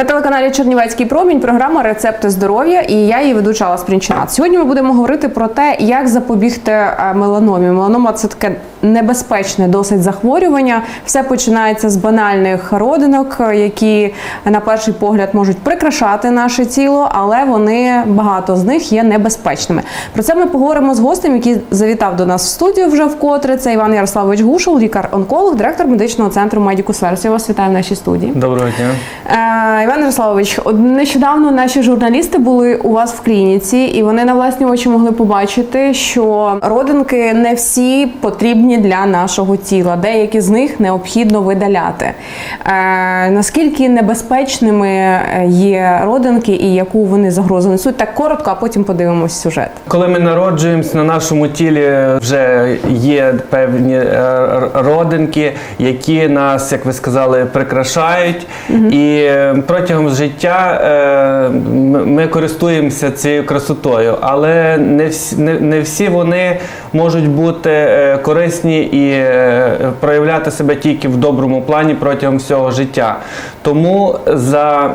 На телеканалі Чернівецький промінь програма Рецепти здоров'я і я її ведуча Алла Спрінчина. Сьогодні ми будемо говорити про те, як запобігти е, меланомі. Меланома це таке небезпечне досить захворювання. Все починається з банальних родинок, які на перший погляд можуть прикрашати наше тіло, але вони багато з них є небезпечними. Про це ми поговоримо з гостем, який завітав до нас в студію вже вкотре. Це Іван Ярославович Гушул, лікар-онколог, директор медичного центру Медікус Верс. Я вас вітаю в нашій студії. Доброго дня. Е, Іван Ярославович, нещодавно наші журналісти були у вас в клініці, і вони на власні очі могли побачити, що родинки не всі потрібні для нашого тіла. Деякі з них необхідно видаляти. Е, наскільки небезпечними є родинки і яку вони загрозу несуть? Так коротко, а потім подивимось сюжет. Коли ми народжуємося, на нашому тілі вже є певні е, родинки, які нас, як ви сказали, прикрашають. І е, протягом життя е, ми користуємося цією красотою, але не всі, не, не всі вони можуть бути е, корисні і е, проявляти себе тільки в доброму плані протягом всього життя. Тому за,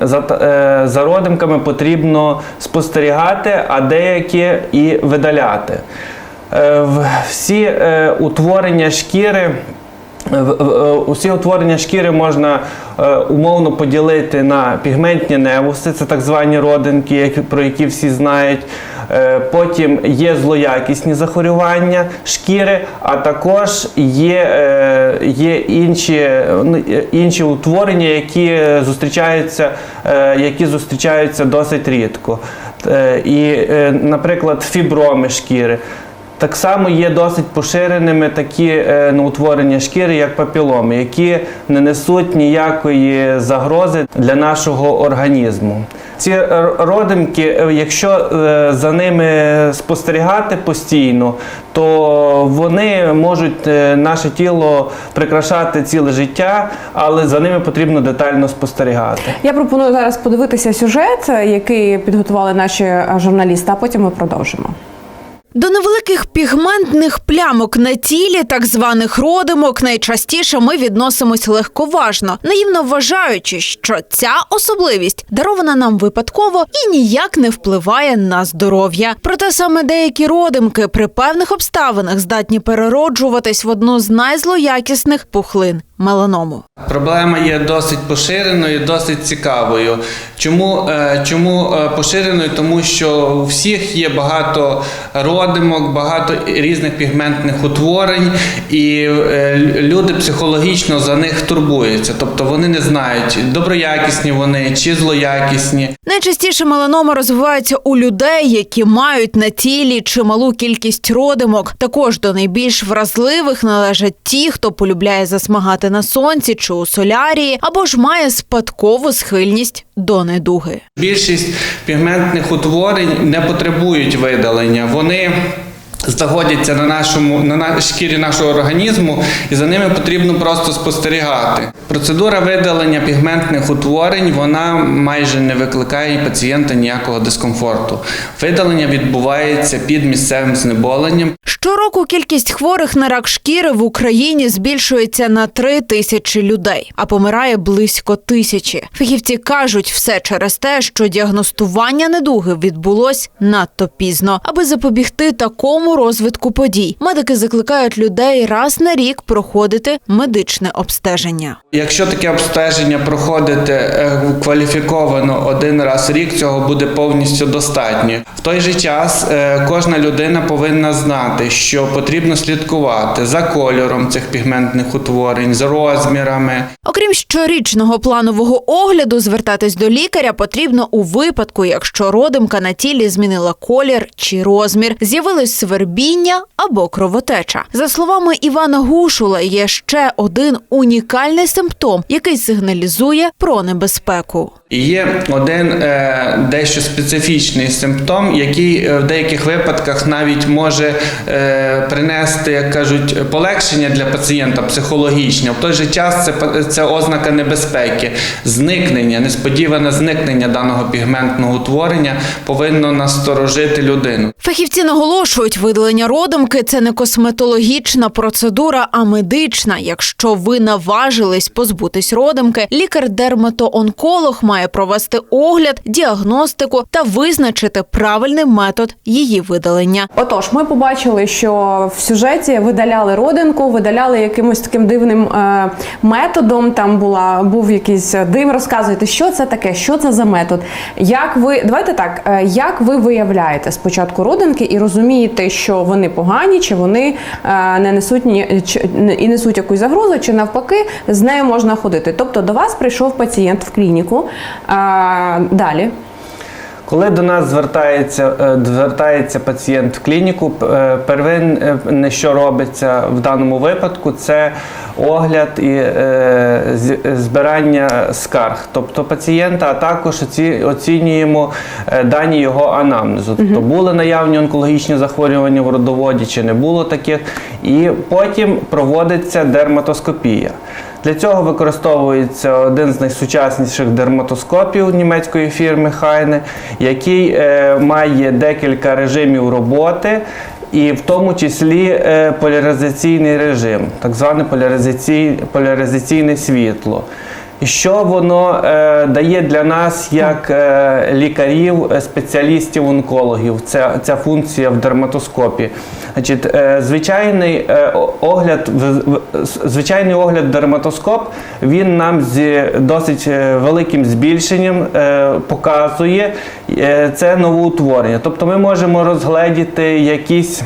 за, е, за родинками потрібно спостерігати, а деякі і видаляти. Е, Всі утворення шкіри. Усі утворення шкіри можна умовно поділити на пігментні невуси, це так звані родинки, про які всі знають. Е, Потім є злоякісні захворювання шкіри, а також є, е, є інші, ну, е, інші утворення, які зустрічаються, які зустрічаються досить рідко. І, наприклад, фіброми шкіри. Так само є досить поширеними такі ну, утворення шкіри, як папіломи, які не несуть ніякої загрози для нашого організму. Ці родимки, е, якщо е, за ними спостерігати постійно, то вони можуть е, наше тіло прикрашати ціле життя, але за ними потрібно детально спостерігати. Я пропоную зараз подивитися сюжет, який підготували наші журналісти, а потім ми продовжимо. До невеликих пігментних плямок на тілі, так званих родимок, найчастіше ми відносимось легковажно, наївно вважаючи, що ця особливість дарована нам випадково і ніяк не впливає на здоров'я. Проте саме деякі родимки при певних обставинах здатні перероджуватись в одну з найзлоякісних пухлин меланому. Проблема є досить поширеною, досить цікавою. Чому, е, чому е, поширеною? Тому що у всіх є багато родимок, багато різних пігментних утворень, і е, люди психологічно за них турбуються. Тобто вони не знають, доброякісні вони чи злоякісні. Найчастіше меланома розвивається у людей, які мають на тілі чималу кількість родимок. Також до найбільш вразливих належать ті, хто полюбляє засмагати на сонці чи у солярії, або ж має спадкову схильність до недуги. Більшість пігментних утворень не потребують видалення. Вони знаходяться на нашому на шкірі нашого організму, і за ними потрібно просто спостерігати. Процедура видалення пігментних утворень вона майже не викликає пацієнта ніякого дискомфорту. Видалення відбувається під місцевим знеболенням. Щороку кількість хворих на рак шкіри в Україні збільшується на три тисячі людей, а помирає близько тисячі. Фахівці кажуть, все через те, що діагностування недуги відбулось надто пізно. Аби запобігти такому розвитку подій, медики закликають людей раз на рік проходити медичне обстеження. Якщо таке обстеження проходити е, кваліфіковано один раз в рік, цього буде повністю достатньо. В той же час е, кожна людина повинна знати, що потрібно слідкувати за кольором цих пігментних утворень, з розмірами. Окрім щорічного планового огляду, звертатись до лікаря потрібно у випадку, якщо родимка на тілі змінила колір чи розмір, з'явилось свербіння або кровотеча. За словами Івана Гушула, є ще один унікальний симптом, який сигналізує про небезпеку. Є один е, дещо специфічний симптом, який е, в деяких випадках навіть може е, принести, як кажуть, полегшення для пацієнта психологічне. В той же час це, це ознака небезпеки, зникнення, несподіване зникнення даного пігментного утворення повинно насторожити людину. Фахівці наголошують, видалення родимки це не косметологічна процедура, а медична. Якщо ви наважились позбутись родимки, лікар-дерматоонколог має провести огляд, діагностику та визначити правильний метод її видалення. Отож, ми побачили, що в сюжеті видаляли родинку, видаляли якимось таким дивним е, методом. Там була був якийсь дим. Розказуйте, що це таке, що це за метод. Як ви давайте так, е, як ви виявляєте спочатку родинки і розумієте, що вони погані, чи вони е, не несуть ні і несуть якусь загрозу, чи навпаки з нею можна ходити. Тобто до вас прийшов пацієнт в клініку. Е, далі. Коли до нас звертається, е, звертається пацієнт в клініку, е, первинне, що робиться в даному випадку, це огляд і е, збирання скарг. Тобто пацієнта, а також оцінюємо дані його анамнезу. Тобто були наявні онкологічні захворювання в родоводі чи не було таких. І потім проводиться дерматоскопія. Для цього використовується один з найсучасніших дерматоскопів німецької фірми Хайне, який е, має декілька режимів роботи. І в тому числі е, поляризаційний режим, так зване поляризаційне світло. Що воно е, дає для нас як е, лікарів, е, спеціалістів, онкологів? Ця, ця функція в дерматоскопі. Значить, е, звичайний е, огляд, звичайний огляд дерматоскоп він нам з досить е, великим збільшенням е, показує е, це новоутворення. Тобто ми можемо розгледіти якісь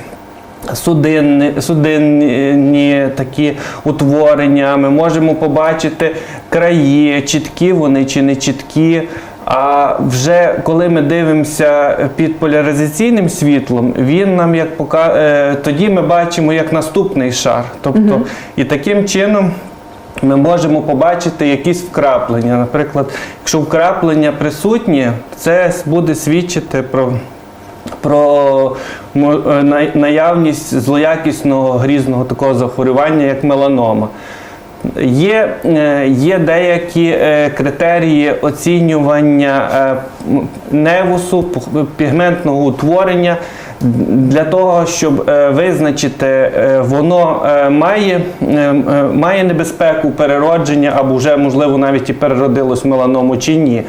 судинні, судинні такі утворення. Ми можемо побачити краї, чіткі вони чи не чіткі. А вже коли ми дивимося під поляризаційним світлом, він нам як пока е, тоді ми бачимо як наступний шар. Тобто, і таким чином. Ми можемо побачити якісь вкраплення. Наприклад, якщо вкраплення присутні, це буде свідчити про про е, наявність злоякісного грізного такого захворювання, як меланома. Є, е, є деякі е, критерії оцінювання невусу, пігментного утворення для того, щоб визначити, воно має, має небезпеку переродження або вже, можливо, навіть і переродилось меланому чи ні.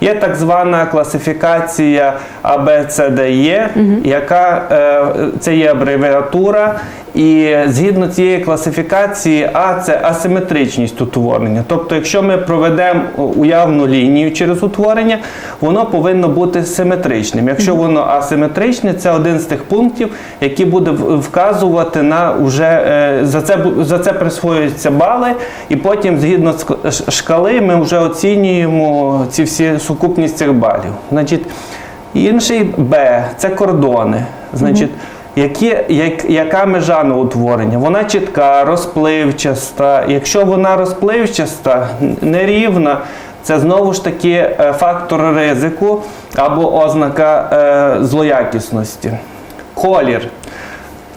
Є так звана класифікація ABCDE, яка е, це є абревіатура, і згідно цієї класифікації, А це асиметричність утворення. Тобто, якщо ми проведемо уявну лінію через утворення, воно повинно бути симетричним. Якщо воно асиметричне, це один з тих пунктів, який буде вказувати на уже е, за це за це присвоюються бали, і потім, згідно з шкали, ми вже оцінюємо ці всі сукупність цих балів. Значить, інший Б це кордони. Значить, які, як, яка межа на утворення? Вона чітка, розпливчаста. Якщо вона розпливчаста, нерівна, це знову ж таки е, фактор ризику або ознака е, злоякісності. Колір.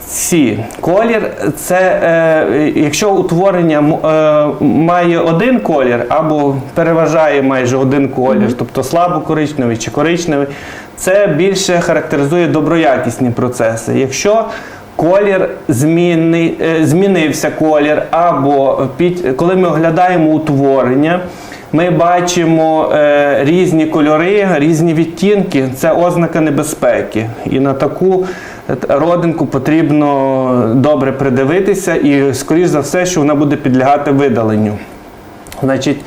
Сі. Колір це е, якщо утворення е, має один колір або переважає майже один колір, тобто слабо коричневий чи коричневий, це більше характеризує доброякісні процеси. Якщо колір змінний, е, змінився колір, або під, коли ми оглядаємо утворення, ми бачимо е, різні кольори, різні відтінки. Це ознака небезпеки. І на таку е, родинку потрібно добре придивитися, і, скоріш за все, що вона буде підлягати видаленню. Значить,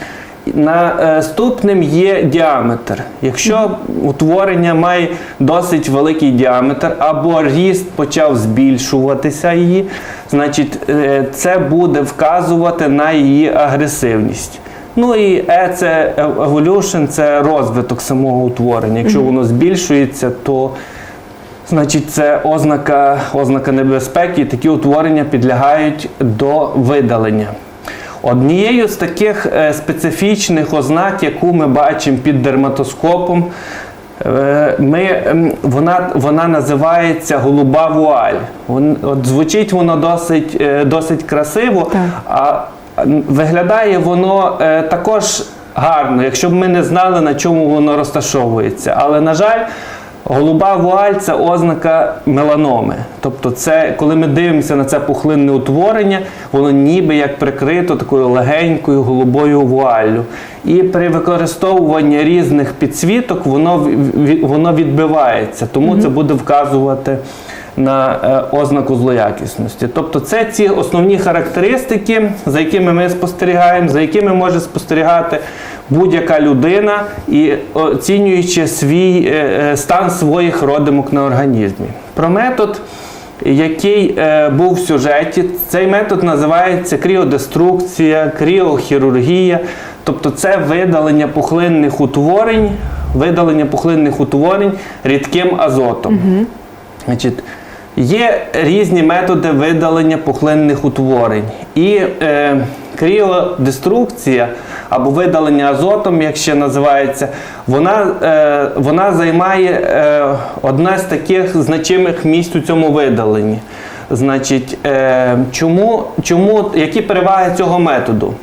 наступним є діаметр. Якщо утворення має досить великий діаметр, або ріст почав збільшуватися її, значить е, це буде вказувати на її агресивність. Ну і E – це evolution, це розвиток самого утворення. Якщо воно збільшується, то Значить, це ознака, ознака небезпеки, і такі утворення підлягають до видалення. Однією з таких е, специфічних ознак, яку ми бачимо під дерматоскопом, е, ми, вона, вона називається голуба вуаль. Вон- От звучить воно досить, е, досить красиво, Так. а виглядає воно е, також гарно, якщо б ми не знали, на чому воно розташовується. Але, на жаль, голуба вуаль це ознака меланоми. Тобто, це, коли ми дивимося на це пухлинне утворення, воно ніби як прикрито такою легенькою голубою вуаллю. І при використовуванні різних підсвіток воно, воно відбивається, тому це буде вказувати на е, ознаку злоякісності. Тобто це ці основні характеристики, за якими ми спостерігаємо, за якими може спостерігати будь-яка людина і оцінюючи свій е, е, стан своїх родимок на організмі. Про метод. Який е, був в сюжеті, цей метод називається кріодеструкція, кріохірургія, тобто це видалення пухлинних утворень, видалення пухлинних утворень рідким азотом. Значить, є різні методи видалення пухлинних утворень. І е, кріодеструкція або видалення азотом, як ще називається, вона, е, вона займає е, одне з таких значимих місць у цьому видаленні. Значить, е, чому, чому, які переваги цього методу?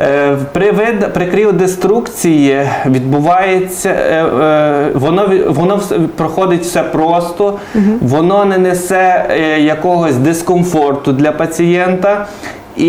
Е, При, вид, при кріодеструкції відбувається, е, е, воно, воно проходить все просто, воно не несе якогось дискомфорту для пацієнта. І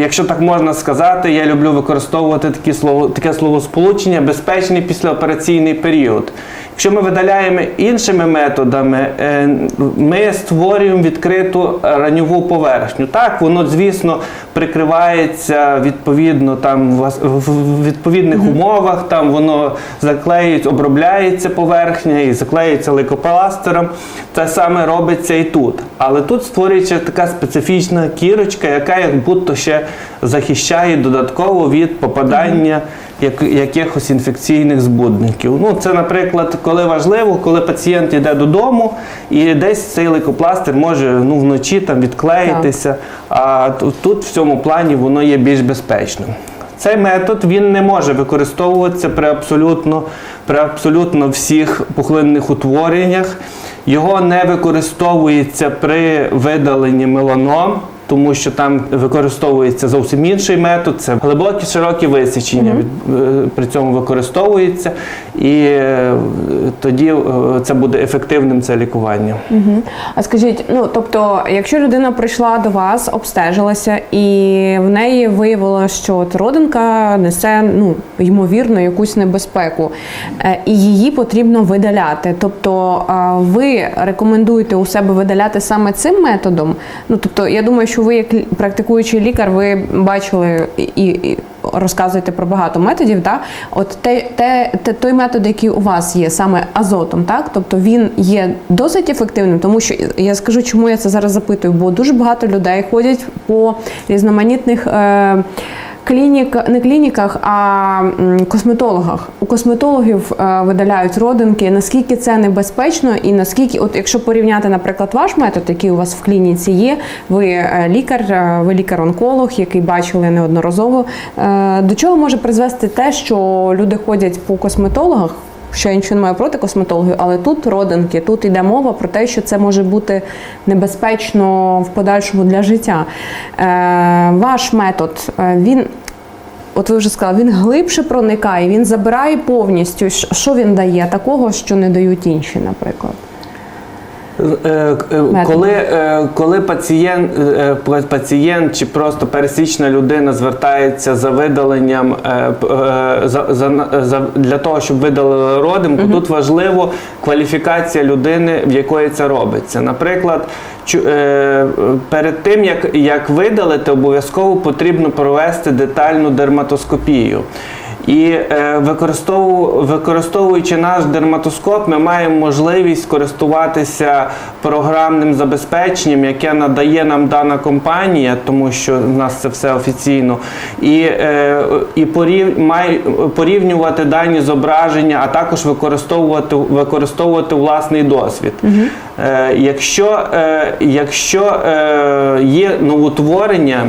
якщо так можна сказати, я люблю використовувати такі слово, таке словосполучення безпечний післяопераційний період. Якщо ми видаляємо іншими методами, е, ми створюємо відкриту раньову поверхню. Так, воно, звісно, прикривається відповідно там в відповідних умовах, там воно заклеюється, обробляється поверхня і заклеюється лейкопластером. Те саме робиться і тут. Але тут створюється така специфічна кірочка, яка як будто ще захищає додатково від попадання якихось інфекційних збудників. Ну, це, наприклад, коли важливо, коли пацієнт йде додому і десь цей лейкопластир може ну, вночі там відклеїтися, а тут, в цьому плані воно є більш безпечним. Цей метод він не може використовуватися при абсолютно, при абсолютно всіх пухлинних утвореннях. Його не використовується при видаленні меланом, тому що там використовується зовсім інший метод. Це глибокі широкі висічення е, при цьому використовується, і е, тоді е, це буде ефективним це лікування. Мгм. А скажіть, ну тобто, якщо людина прийшла до вас, обстежилася, і в неї виявилося, що от родинка несе ну ймовірно якусь небезпеку, і її потрібно видаляти. Тобто, ви рекомендуєте у себе видаляти саме цим методом? Ну тобто, я думаю, що ви, як практикуючий лікар, ви бачили і, і розказуєте про багато методів. Так? От те, те, те, той метод, який у вас є, саме азотом, так? Тобто він є досить ефективним, тому що я скажу, чому я це зараз запитую, бо дуже багато людей ходять по різноманітних. Е, Клінік, не клініках, а косметологах. У косметологів е, видаляють родинки. Наскільки це небезпечно, і наскільки, от якщо порівняти, наприклад, ваш метод, який у вас в клініці є, ви е, лікар, е, ви лікар-онколог, який бачили неодноразово. До чого може призвести те, що люди ходять по косметологах? Що я нічого не маю проти косметологів, але тут родинки, тут йде мова про те, що це може бути небезпечно в подальшому для життя. Е, ваш метод, е, він, от ви вже сказали, він глибше проникає, він забирає повністю. Що він дає такого, що не дають інші, наприклад? Е, е, Коли, е, коли пацієнт, пацієнт чи просто пересічна людина звертається за видаленням за, за, для того, щоб видалили родимку, тут важливо кваліфікація людини, в якої це робиться. Наприклад, перед тим як, як видалити, обов'язково потрібно провести детальну дерматоскопію. І е, використовуючи наш дерматоскоп, ми маємо можливість користуватися програмним забезпеченням, яке надає нам дана компанія, тому що в нас це все офіційно, і, е, і порівнювати дані зображення, а також використовувати, використовувати власний досвід. Е, якщо е, якщо е, є новотворення,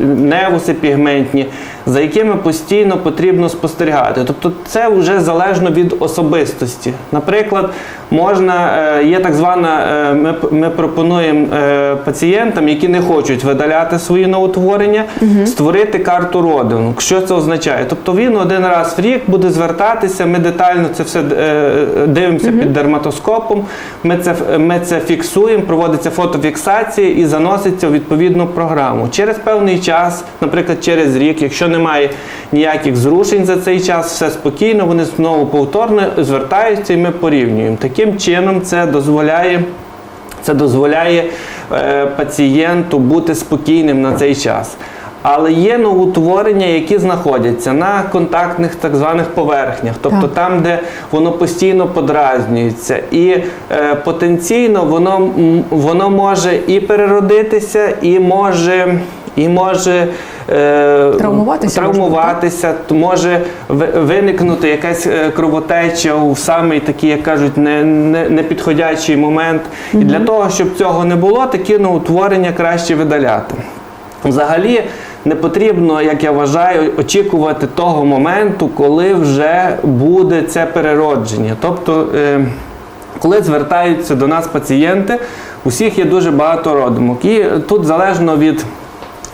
невуси пігментні, за якими постійно потрібно спостерігати. Тобто це вже залежно від особистості. Наприклад, можна, е, є так звана, е, ми, ми пропонуємо е, пацієнтам, які не хочуть видаляти свої новотворення, створити карту родинок. Що це означає? Тобто він один раз в рік буде звертатися, ми детально це все дивимося під дерматоскопом, ми це, ми це фіксуємо, проводиться фотофіксація і заноситься у відповідну програму. Через певний час, наприклад, через рік, якщо немає ніяких зрушень за цей час, все спокійно, вони знову повторно звертаються і ми порівнюємо. Таким чином це дозволяє. Це дозволяє е, пацієнту бути спокійним на цей час. Але є новоутворення, які знаходяться на контактних так званих поверхнях, тобто Так. там, де воно постійно подразнюється, і е, потенційно воно, воно може і переродитися, і може. І може Травмуватися травмуватися, то може виникнути якась е, кровотеча у самий такий, як кажуть, не, не, непідходячий момент. І для того, щоб цього не було, такі новоутворення краще видаляти. Взагалі не потрібно, як я вважаю, очікувати того моменту, коли вже буде це переродження. Тобто, е, коли звертаються до нас пацієнти, усіх є дуже багато родимок. І тут залежно від.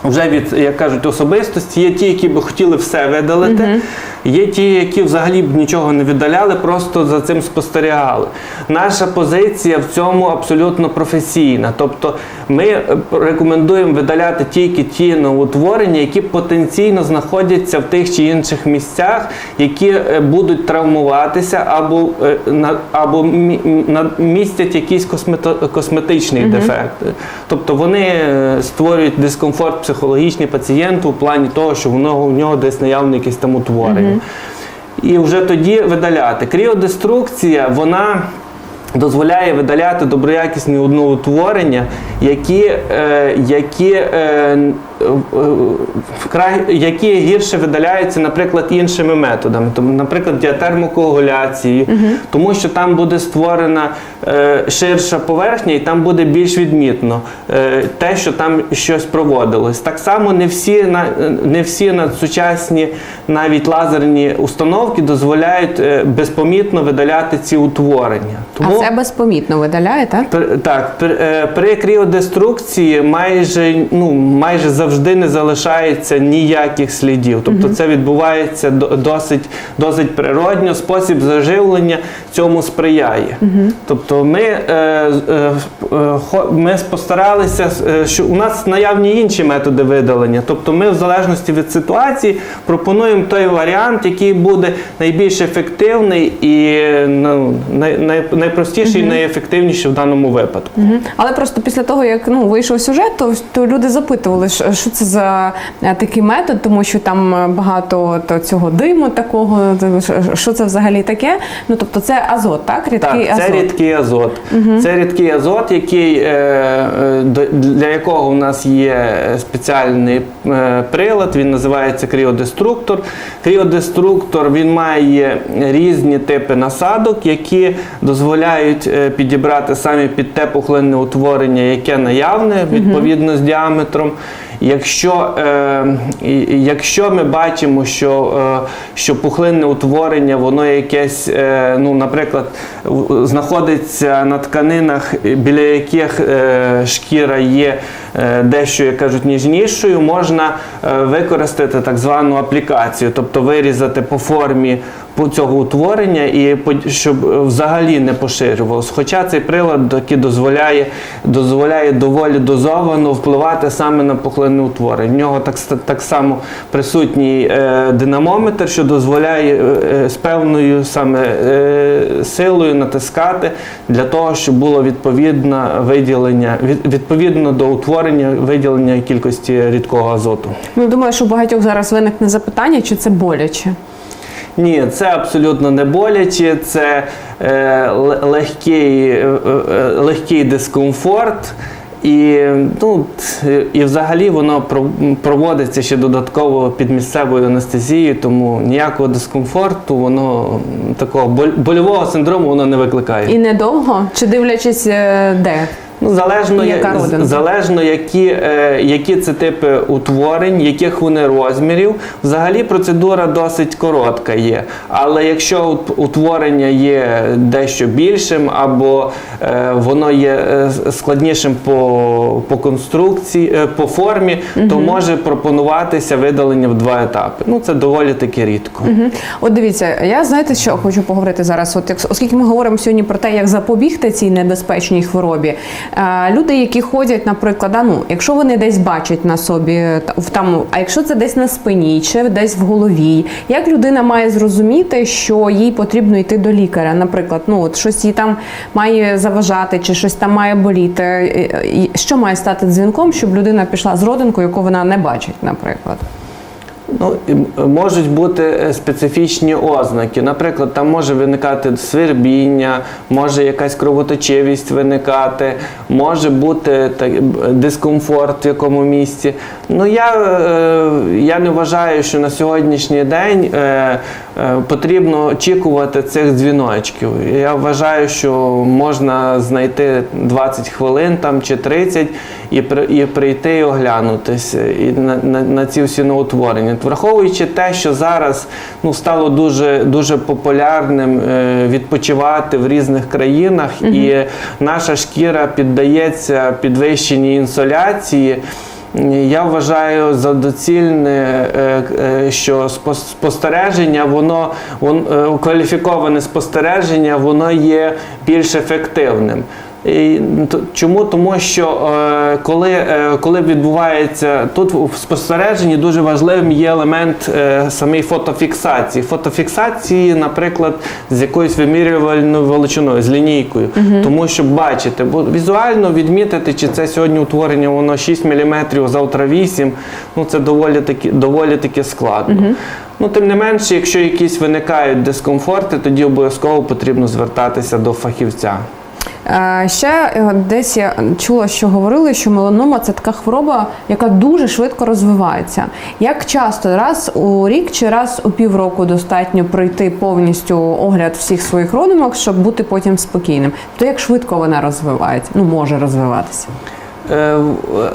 Вже від, як кажуть, особистості, є ті, які би хотіли все видалити, є ті, які взагалі б нічого не віддаляли, просто за цим спостерігали. Наша позиція в цьому абсолютно професійна. Тобто ми е, рекомендуємо видаляти тільки ті новотворення, які потенційно знаходяться в тих чи інших місцях, які е, будуть травмуватися або, е, або містять космето- косметичний дефект. Тобто вони створюють дискомфорт психологічний пацієнту в плані того, що воно, у нього десь наявне якесь там утворення. І вже тоді видаляти. Кріодеструкція, вона дозволяє видаляти доброякісні одноутворення, які, е, які, е, вкрай, які гірше видаляються, наприклад, іншими методами, тому, наприклад, діатермокоагуляцією, тому що там буде створена е, ширша поверхня і там буде більш відмітно е, те, що там щось проводилось. Так само не всі, на- не всі надсучасні навіть лазерні установки дозволяють е, безпомітно видаляти ці утворення. А це безпомітно видаляє, так? При- Так, при, е, при кріодеструкції майже, ну, майже завжди не залишається ніяких слідів. Тобто це відбувається досить, досить природньо, спосіб заживлення цьому сприяє. Тобто ми, е, е, е, ми постаралися, е, що у нас наявні інші методи видалення. Тобто ми в залежності від ситуації пропонуємо той варіант, який буде найбільш ефективний і ну, най, най, найпростіший і найефективніший в даному випадку. Але просто після того, як ну вийшов сюжет, то, то люди запитували, що, це за е, такий метод, тому що там е, багато то цього диму такого. що- Що це взагалі таке? Ну тобто це азот, так? Рідкий Так, це азот. рідкий азот. Це рідкий азот, який, е, е, для якого у нас є спеціальний е, прилад, він називається кріодеструктор. Кріодеструктор він має різні типи насадок, які дозволяють е, підібрати саме під те пухлинне утворення, яке наявне відповідно з діаметром. Якщо, е, якщо ми бачимо, що, е, що пухлинне утворення, воно якесь, е, ну, наприклад, знаходиться на тканинах, біля яких е, шкіра є е, дещо, як кажуть, ніжнішою, можна е, використати так звану аплікацію, тобто вирізати по формі цього утворення і по- щоб е, взагалі не поширювалося. Хоча цей прилад таки дозволяє, дозволяє доволі дозовано впливати саме на пухлинне утворення. В нього так, так само присутній е, динамометр, що дозволяє е, е, з певною саме е, силою натискати для того, щоб було відповідне виділення, від, відповідно до утворення виділення кількості рідкого азоту. Ну думаю, що у багатьох зараз виникне запитання, чи це боляче. Ні, це абсолютно не боляче, це е, легкий, е, е, легкий дискомфорт. І, ну, і взагалі воно про- проводиться ще додатково під місцевою анестезією, тому ніякого дискомфорту, воно такого боль- больового синдрому воно не викликає. І недовго? Чи дивлячись е, де? Ну, залежно, яка родинка? залежно які, е, які це типи утворень, яких вони розмірів. Взагалі процедура досить коротка є. Але якщо утворення є дещо більшим, або е, воно є е, складнішим по, по конструкції, е, по формі, то може пропонуватися видалення в два етапи. Ну це доволі таки рідко. Мгм. От дивіться, я знаєте, що хочу поговорити зараз. От як- оскільки ми говоримо сьогодні про те, як запобігти цій небезпечній хворобі, люди, які ходять, наприклад, а, ну, якщо вони десь бачать на собі в там, а якщо це десь на спині чи десь в голові, як людина має зрозуміти, що їй потрібно йти до лікаря? Наприклад, ну от щось їй там має заважати, чи щось там має боліти. Що має стати дзвінком, щоб людина пішла з родинкою, яку вона не бачить, наприклад? Ну, можуть бути е, специфічні ознаки. Наприклад, там може виникати свербіння, може якась кровоточивість виникати, може бути так, дискомфорт в якому місці. Ну, я, е, я не вважаю, що на сьогоднішній день е, е, потрібно очікувати цих дзвіночків. Я вважаю, що можна знайти 20 хвилин там, чи 30 і, і прийти і оглянутися і на, на, на ці всі новотворення. Враховуючи те, що зараз ну, стало дуже, дуже популярним відпочивати в різних країнах, і наша шкіра піддається підвищеній інсоляції. Я вважаю за доцільне, е, е, що спос- спостереження, воно, вон- е, кваліфіковане спостереження, воно є більш ефективним. Чому? Тому що е, коли, е, коли відбувається тут в спостереженні, дуже важливим є елемент е, самої фотофіксації. Фотофіксації, наприклад, з якоюсь вимірювальною величиною, з лінійкою. Тому щоб бачити, бо візуально відмітити, чи це сьогодні утворення воно 6 мм, завтра 8, ну це доволі таки, доволі таки складно. Ну, тим не менше, якщо якісь виникають дискомфорти, тоді обов'язково потрібно звертатися до фахівця. Е, Ще е, десь я чула, що говорили, що меланома це така хвороба, яка дуже швидко розвивається. Як часто раз у рік чи раз у півроку достатньо пройти повністю огляд всіх своїх родимок, щоб бути потім спокійним? То як швидко вона розвивається? Ну може розвиватися. Е,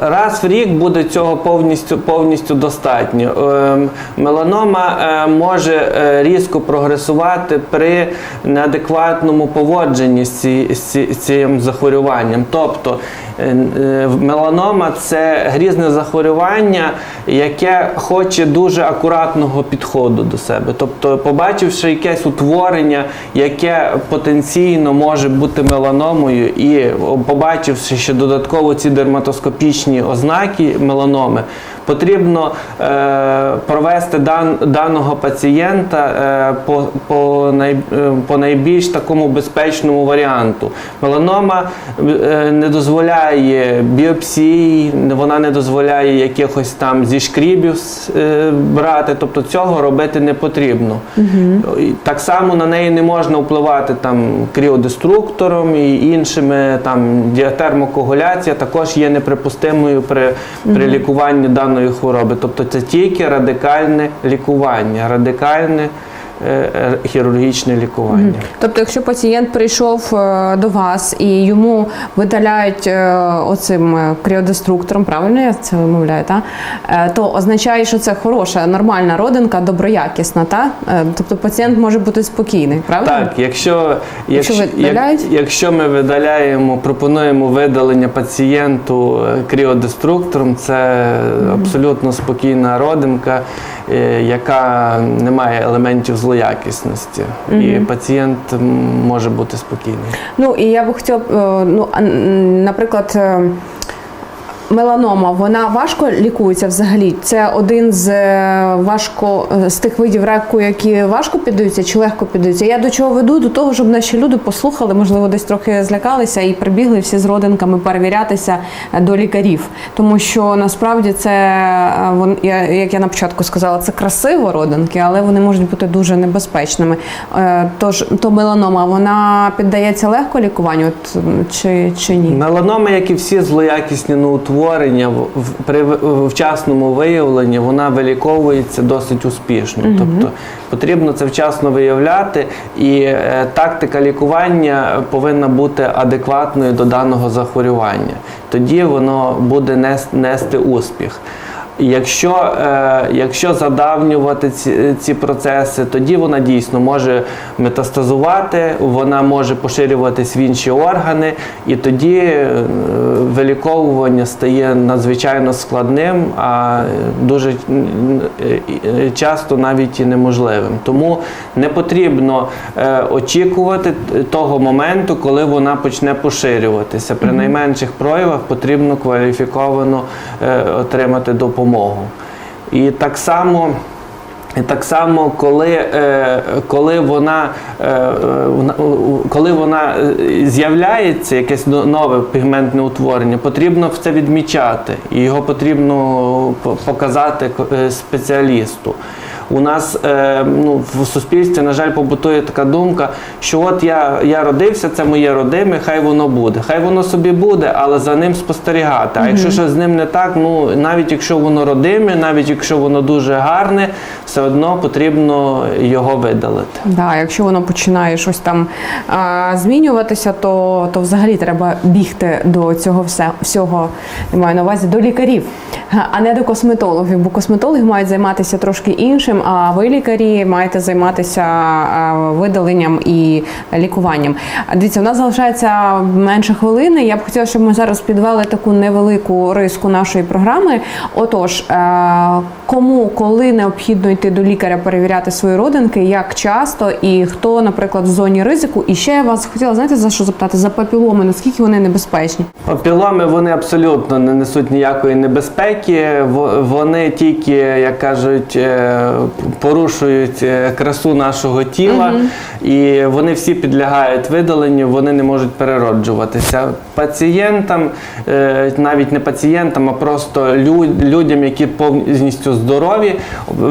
Раз в рік буде цього повністю, повністю достатньо. Е, Меланома е, може е, різко прогресувати при неадекватному поводженні з, цим захворюванням. Тобто меланома це грізне захворювання, яке хоче дуже акуратного підходу до себе. Тобто, побачивши якесь утворення, яке потенційно може бути меланомою, і побачивши ще додатково ці дерматоскопічні ознаки меланоми, потрібно е, провести дан, даного пацієнта е, по, по, най, е, по найбільш такому безпечному варіанту. Меланома не дозволяє біопсій, вона не дозволяє якихось там зі шкрібів е, брати, тобто цього робити не потрібно. І Так само на неї не можна впливати там кріодеструктором і іншими там діатермокоагуляція також є неприпустимою при, при лікуванні даної хвороби. Тобто це тільки радикальне лікування, радикальне хірургічне лікування. Тобто, якщо пацієнт прийшов е, до вас і йому видаляють е, оцим е, кріодеструктором, правильно я це вимовляю, та? Е, то означає, що це хороша, нормальна родинка, доброякісна, та? Е, Тобто пацієнт може бути спокійний, правильно? Так, якщо, Якщо як- якщо ми видаляємо, пропонуємо видалення пацієнту е, кріодеструктором, це абсолютно спокійна родинка, е, яка не має елементів злоякісності. І пацієнт може бути спокійний. Ну і я би хотіла, е, ну, наприклад. Меланома, вона важко лікується взагалі. Це один з е, важко е, з тих видів раку, які важко піддаються чи легко піддаються. Я до чого веду? До того, щоб наші люди послухали, можливо, десь трохи злякалися і прибігли всі з родинками перевірятися е, до лікарів. Тому що насправді це вон- як я на початку сказала, це красиво родинки, але вони можуть бути дуже небезпечними. Тож то меланома, вона піддається легко лікуванню, от, чи, чи ні? Меланома, як і всі злоякісні новоутворення, в- при вчасному виявленні вона виліковується досить успішно. Тобто потрібно це вчасно виявляти, і е, тактика лікування повинна бути адекватною до даного захворювання. Тоді воно буде нести успіх. Якщо, е, якщо задавнювати ці, ці процеси, тоді вона дійсно може метастазувати, вона може поширюватись в інші органи, і тоді е, виліковування стає надзвичайно складним, а дуже е, часто навіть і неможливим. Тому не потрібно е, очікувати того моменту, коли вона почне поширюватися. При найменших проявах потрібно кваліфіковано е, отримати допомогу. І так само. Так само, коли, е, коли вона, е, е, коли вона з'являється якесь нове пігментне утворення, потрібно це відмічати, і його потрібно показати спеціалісту. У нас е, ну, в суспільстві, на жаль, побутує така думка, що от я, я родився, це моє родиме, хай воно буде. Хай воно собі буде, але за ним спостерігати. А якщо щось з ним не так, ну навіть якщо воно родиме, навіть якщо воно дуже гарне, все одно потрібно його видалити. Да, якщо воно починає щось там а, змінюватися, то, то взагалі треба бігти до цього все, всього, я маю на увазі, до лікарів, а не до косметологів, бо косметологи мають займатися трошки іншим, а ви, лікарі, маєте займатися видаленням і лікуванням. Дивіться, у нас залишається менше хвилини. Я б хотіла, щоб ми зараз підвели таку невелику риску нашої програми. Отож, е, кому, коли необхідно йти до лікаря перевіряти свої родинки, як часто і хто, наприклад, в зоні ризику. І ще я вас хотіла знаєте за що запитати? За папіломи, наскільки вони небезпечні? Папіломи вони абсолютно не несуть ніякої небезпеки. Во- Вони тільки, як кажуть, е, порушують е, красу нашого тіла, і вони всі підлягають видаленню, вони не можуть перероджуватися. Пацієнтам, е, навіть не пацієнтам, а просто людям, які повністю здорові,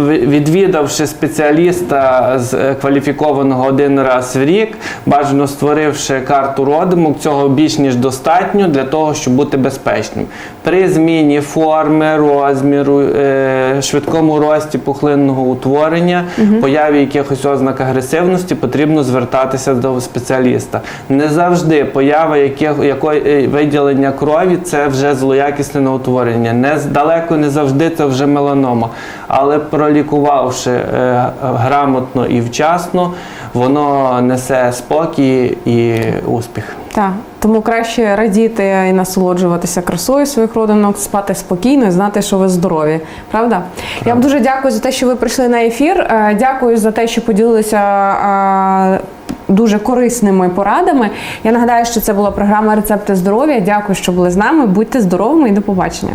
відвідавши спеціаліста з е, кваліфікованого один раз в рік, бажано створивши карту родимок, цього більш ніж достатньо для того, щоб бути безпечним. При зміні форми, розміру, швидкому рості пухлинного утворення, появі якихось ознак агресивності, потрібно звертатися до спеціаліста. Не завжди поява яких, якої е, виділення крові це вже злоякісне новоутворення. Не далеко не завжди це вже меланома. Але пролікувавши е, грамотно і вчасно, воно несе спокій і успіх. Так, тому краще радіти і насолоджуватися красою своїх родинок, спати спокійно і знати, що ви здорові. Правда? Я вам дуже дякую за те, що ви прийшли на ефір. Е, Дякую за те, що поділилися. е, Дуже корисними порадами. Я нагадаю, що це була програма Рецепти здоров'я. Дякую, що були з нами. Будьте здоровими і до побачення.